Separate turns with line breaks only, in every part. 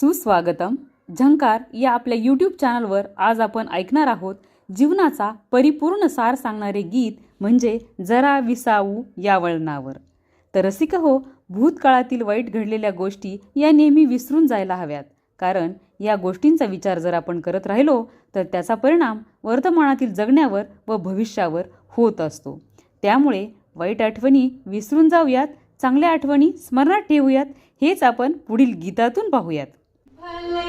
सुस्वागतम. झंकार या आपल्या यूट्यूब चॅनलवर आज आपण ऐकणार आहोत जीवनाचा परिपूर्ण सार सांगणारे गीत म्हणजे जरा विसावू या वळणावर. तर रसिक हो भूतकाळातील वाईट घडलेल्या गोष्टी या नेहमी विसरून जायला हव्यात. कारण या गोष्टींचा विचार जर आपण करत राहिलो तर त्याचा परिणाम वर्तमानातील जगण्यावर व भविष्यावर होत असतो. त्यामुळे वाईट आठवणी विसरून जाऊयात चांगल्या आठवणी स्मरणात ठेवूयात हेच आपण पुढील गीतातून पाहूयात. 快乐。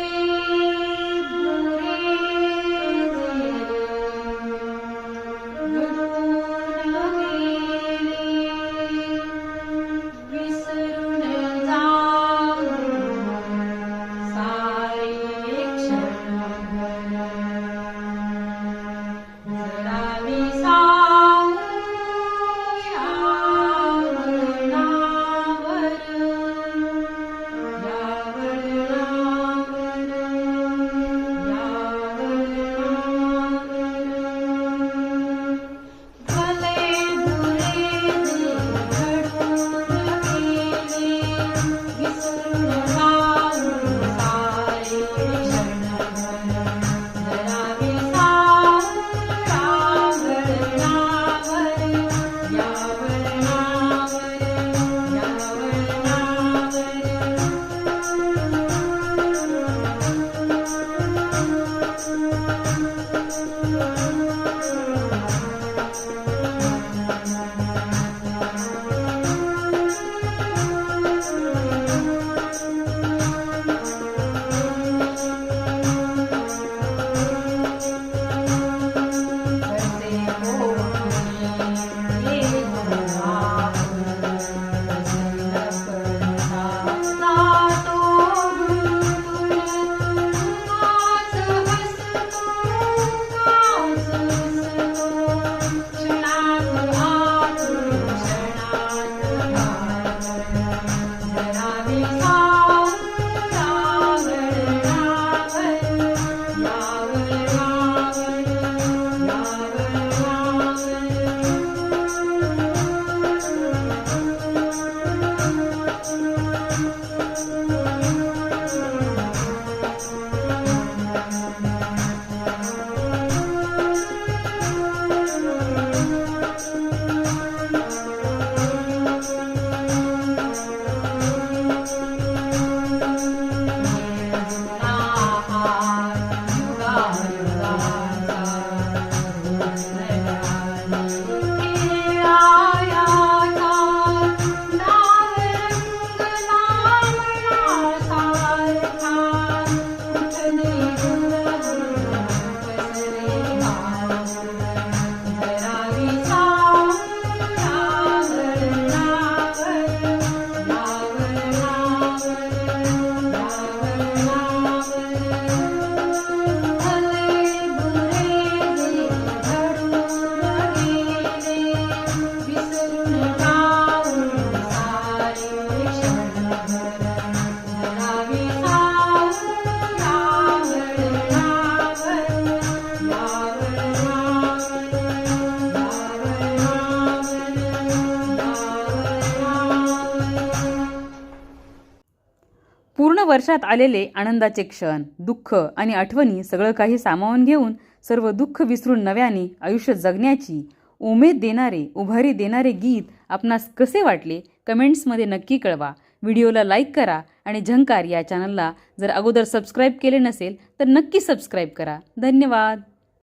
पूर्ण वर्षात आलेले आनंदाचे क्षण दुःख आणि आठवणी सगळं काही सामावून घेऊन सर्व दुःख विसरून नव्याने आयुष्य जगण्याची उमेद देणारे उभारी देणारे गीत आपणास कसे वाटले कमेंट्समध्ये नक्की कळवा. व्हिडिओला लाईक करा आणि झंकार या चॅनलला जर अगोदर सबस्क्राईब केले नसेल तर नक्की सबस्क्राईब करा. धन्यवाद.